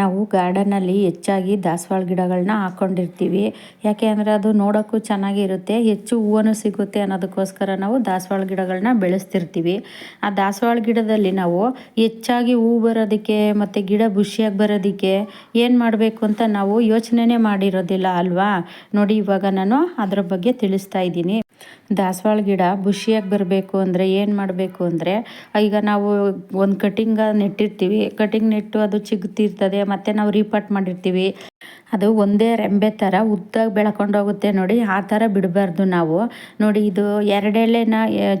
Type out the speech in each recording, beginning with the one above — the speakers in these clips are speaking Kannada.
ನಾವು ಗಾರ್ಡನಲ್ಲಿ ಹೆಚ್ಚಾಗಿ ದಾಸವಾಳ ಗಿಡಗಳನ್ನ ಹಾಕ್ಕೊಂಡಿರ್ತೀವಿ ಯಾಕೆ ಅಂದರೆ ಅದು ನೋಡೋಕ್ಕೂ ಚೆನ್ನಾಗಿರುತ್ತೆ ಹೆಚ್ಚು ಹೂವನ್ನು ಸಿಗುತ್ತೆ ಅನ್ನೋದಕ್ಕೋಸ್ಕರ ನಾವು ದಾಸವಾಳ ಗಿಡಗಳನ್ನ ಬೆಳೆಸ್ತಿರ್ತೀವಿ. ಆ ದಾಸವಾಳ ಗಿಡದಲ್ಲಿ ನಾವು ಹೆಚ್ಚಾಗಿ ಹೂ ಬರೋದಕ್ಕೆ ಮತ್ತು ಗಿಡ ಬುಷಿಯಾಗಿ ಬರೋದಕ್ಕೆ ಏನು ಮಾಡಬೇಕು ಅಂತ ನಾವು ಯೋಚನೆ ಮಾಡಿರೋದಿಲ್ಲ ಅಲ್ವಾ? ನೋಡಿ ಇವಾಗ ನಾನು ಅದರ ಬಗ್ಗೆ ತಿಳಿಸ್ತಾ ಇದ್ದೀನಿ. ದಾಸವಾಳ ಗಿಡ ಬುಷಿಯಾಗಿ ಬರಬೇಕು ಅಂದರೆ ಏನು ಮಾಡಬೇಕು ಅಂದರೆ, ಈಗ ನಾವು ಒಂದು ಕಟಿಂಗ ನೆಟ್ಟಿರ್ತೀವಿ. ಕಟಿಂಗ್ ನೆಟ್ಟು ಅದು ಚಿಗುತ್ತಿರ್ತದೆ ಮತ್ತು ನಾವು ರೀಪಾಟ್ ಮಾಡಿರ್ತೀವಿ. ಅದು ಒಂದೇ ರೆಂಬೆ ಥರ ಉದ್ದಾಗಿ ಬೆಳ್ಕೊಂಡೋಗುತ್ತೆ ನೋಡಿ, ಆ ಥರ ಬಿಡಬಾರ್ದು ನಾವು. ನೋಡಿ, ಇದು ಎರಡೆಲೆನ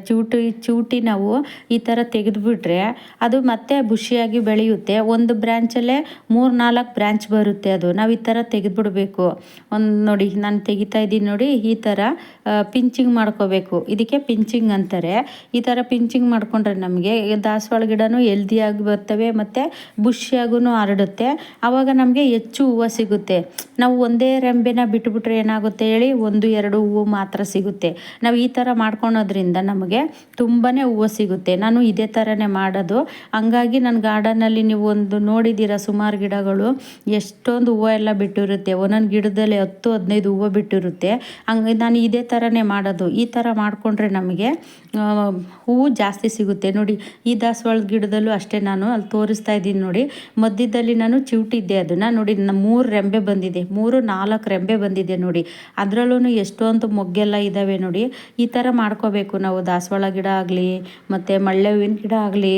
ಚೂಟಿ ಚೂಟಿ ನಾವು ಈ ಥರ ತೆಗೆದುಬಿಟ್ರೆ ಅದು ಮತ್ತೆ ಬುಷಿಯಾಗಿ ಬೆಳೆಯುತ್ತೆ. ಒಂದು ಬ್ರ್ಯಾಂಚಲ್ಲೇ ಮೂರು ನಾಲ್ಕು ಬ್ರ್ಯಾಂಚ್ ಬರುತ್ತೆ ಅದು. ನಾವು ಈ ಥರ ತೆಗೆದುಬಿಡ್ಬೇಕು. ಒಂದು ನೋಡಿ, ನಾನು ತೆಗಿತಾ ಇದ್ದೀನಿ ನೋಡಿ, ಈ ಥರ ಪಿಂಚಿಂಗ್ ಮಾಡ್ಕೋಬೇಕು. ಇದಕ್ಕೆ ಪಿಂಚಿಂಗ್ ಅಂತಾರೆ. ಈ ಥರ ಪಿಂಚಿಂಗ್ ಮಾಡಿಕೊಂಡ್ರೆ ನಮಗೆ ದಾಸವಾಳ ಗಿಡನೂ ಹೆಲ್ದಿಯಾಗಿ ಬರ್ತವೆ ಮತ್ತು ಬುಷಿಯಾಗೂ ಹರಡುತ್ತೆ. ಆವಾಗ ನಮಗೆ ಹೆಚ್ಚು ಹೂವು ಸಿಗುತ್ತೆ. ನಾವು ಒಂದೇ ರೆಂಬೆನ ಬಿಟ್ಬಿಟ್ರೆ ಏನಾಗುತ್ತೆ ಹೇಳಿ ಒಂದು, ಎರಡು ಹೂವು ಮಾತ್ರ ಸಿಗುತ್ತೆ. ನಾವು ಈ ಥರ ಮಾಡ್ಕೊಳೋದ್ರಿಂದ ನಮಗೆ ತುಂಬಾ ಹೂವು ಸಿಗುತ್ತೆ. ನಾನು ಇದೇ ಥರನೇ ಮಾಡೋದು. ಹಂಗಾಗಿ ನನ್ನ ಗಾರ್ಡನಲ್ಲಿ ನೀವು ಒಂದು ನೋಡಿದ್ದೀರ ಸುಮಾರು ಗಿಡಗಳು? ಎಷ್ಟೊಂದು ಹೂವು ಎಲ್ಲ ಬಿಟ್ಟಿರುತ್ತೆ. ಒಂದೊಂದು ಗಿಡದಲ್ಲಿ ಹತ್ತು, ಹದಿನೈದು ಹೂವು ಬಿಟ್ಟಿರುತ್ತೆ. ಹಂಗೆ ನಾನು ಇದೇ ಥರನೇ ಮಾಡೋದು. ಈ ಥರ ಮಾಡಿಕೊಂಡ್ರೆ ನಮಗೆ ಹೂವು ಜಾಸ್ತಿ ಸಿಗುತ್ತೆ. ನೋಡಿ, ಈ ದಾಸವಾಳದ ಗಿಡದಲ್ಲೂ ಅಷ್ಟೇ ನಾನು ಅಲ್ಲಿ ತೋರಿಸ್ತಾ ಇದ್ದೀನಿ ನೋಡಿ. ಮಧ್ಯದಲ್ಲಿ ನಾನು ಚಿವುಟಿದ್ದೆ ಅದನ್ನು. ನೋಡಿ ಮೂರು ರೆಂಬೆ ಬಂದಿದೆ. ಮೂರು, ನಾಲ್ಕು ರೆಂಬೆ ಬಂದಿದೆ ನೋಡಿ. ಅದರಲ್ಲೂ ಎಷ್ಟೊಂದು ಮೊಗ್ಗೆಲ್ಲ ಇದ್ದಾವೆ ನೋಡಿ. ಈ ಥರ ಮಾಡ್ಕೋಬೇಕು ನಾವು ದಾಸವಾಳ ಗಿಡ ಆಗಲಿ, ಮತ್ತು ಮಳ್ಳೆ ಹೂವಿನ ಗಿಡ ಆಗಲಿ.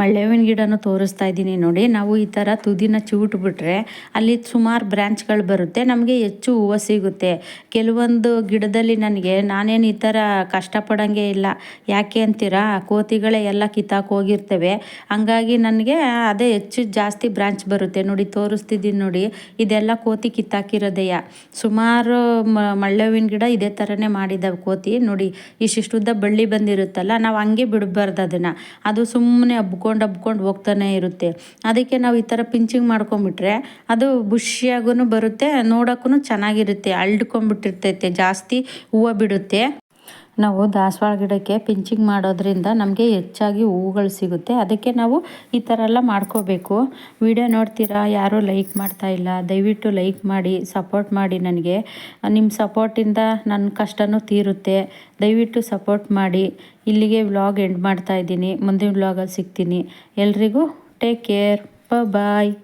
ಮಳ್ಳೆ ಹೂವಿನ ಗಿಡನೂ ತೋರಿಸ್ತಾ ಇದ್ದೀನಿ ನೋಡಿ. ನಾವು ಈ ಥರ ತುದಿನ ಚಿವುಟ್ಬಿಟ್ರೆ ಅಲ್ಲಿ ಸುಮಾರು ಬ್ರ್ಯಾಂಚ್ಗಳು ಬರುತ್ತೆ. ನಮಗೆ ಹೆಚ್ಚು ಹೂವು ಸಿಗುತ್ತೆ. ಕೆಲವೊಂದು ಗಿಡದಲ್ಲಿ ನನಗೆ ನಾನೇನು ಈ ಥರ ಕಷ್ಟಪಡೋಂಗೆ ಇಲ್ಲ. ಯಾಕೆ ಅಂತೀರಾ? ಕೋತಿಗಳೇ ಎಲ್ಲ ಕಿತ್ತಾಕ್ ಹೋಗಿರ್ತವೆ. ಹಂಗಾಗಿ ನನಗೆ ಅದೇ ಹೆಚ್ಚು ಜಾಸ್ತಿ ಬ್ರಾಂಚ್ ಬರುತ್ತೆ. ನೋಡಿ, ತೋರಿಸ್ತಿದ್ದೀನಿ ನೋಡಿ. ಇದೆಲ್ಲ ಕೋತಿ ಕಿತ್ತಾಕಿರೋದೆಯ. ಸುಮಾರು ಮಳ್ಳೆವಿನ ಗಿಡ ಇದೇ ಥರನೇ ಮಾಡಿದ್ದಾವೆ ಕೋತಿ. ನೋಡಿ, ಇಷ್ಟಿಷ್ಟುದ್ದ ಬಳ್ಳಿ ಬಂದಿರುತ್ತಲ್ಲ, ನಾವು ಹಂಗೆ ಬಿಡಬಾರ್ದು ಅದನ್ನು. ಅದು ಸುಮ್ಮನೆ ಹಬ್ಕೊಂಡು ಹಬ್ಕೊಂಡು ಹಬ್ಕೊಂಡು ಹೋಗ್ತಾನೆ ಇರುತ್ತೆ. ಅದಕ್ಕೆ ನಾವು ಈ ಥರ ಪಿಂಚಿಂಗ್ ಮಾಡ್ಕೊಂಬಿಟ್ರೆ ಅದು ಬುಷಿಯಾಗೂ ಬರುತ್ತೆ ನೋಡೋಕ್ಕೂ ಚೆನ್ನಾಗಿರುತ್ತೆ ಅರಳ್ಕೊಂಬಿಟ್ಟಿರ್ತೈತೆ ಜಾಸ್ತಿ ಹೂವು ಬಿಡುತ್ತೆ. ನಾವು ದಾಸವಾಳ ಗಿಡಕ್ಕೆ ಪಿಂಚಿಂಗ್ ಮಾಡೋದ್ರಿಂದ ನಮಗೆ ಹೆಚ್ಚಾಗಿ ಹೂವುಗಳು ಸಿಗುತ್ತೆ. ಅದಕ್ಕೆ ನಾವು ಈ ಥರ ಎಲ್ಲ ಮಾಡ್ಕೋಬೇಕು. ವಿಡಿಯೋ ನೋಡ್ತೀರಾ? ಯಾರೂ ಲೈಕ್ ಮಾಡ್ತಾ ಇಲ್ಲ. ದಯವಿಟ್ಟು ಲೈಕ್ ಮಾಡಿ, ಸಪೋರ್ಟ್ ಮಾಡಿ ನನಗೆ. ನಿಮ್ಮ ಸಪೋರ್ಟಿಂದ ನನ್ನ ಕಷ್ಟನೂ ತೀರುತ್ತೆ. ದಯವಿಟ್ಟು ಸಪೋರ್ಟ್ ಮಾಡಿ. ಇಲ್ಲಿಗೆ ವ್ಲಾಗ್ ಎಂಡ್ ಮಾಡ್ತಾ ಇದ್ದೀನಿ. ಮುಂದಿನ ವ್ಲಾಗಲ್ಲಿ ಸಿಗ್ತೀನಿ. ಎಲ್ರಿಗೂ ಟೇಕ್ ಕೇರ್. ಬಾಯ್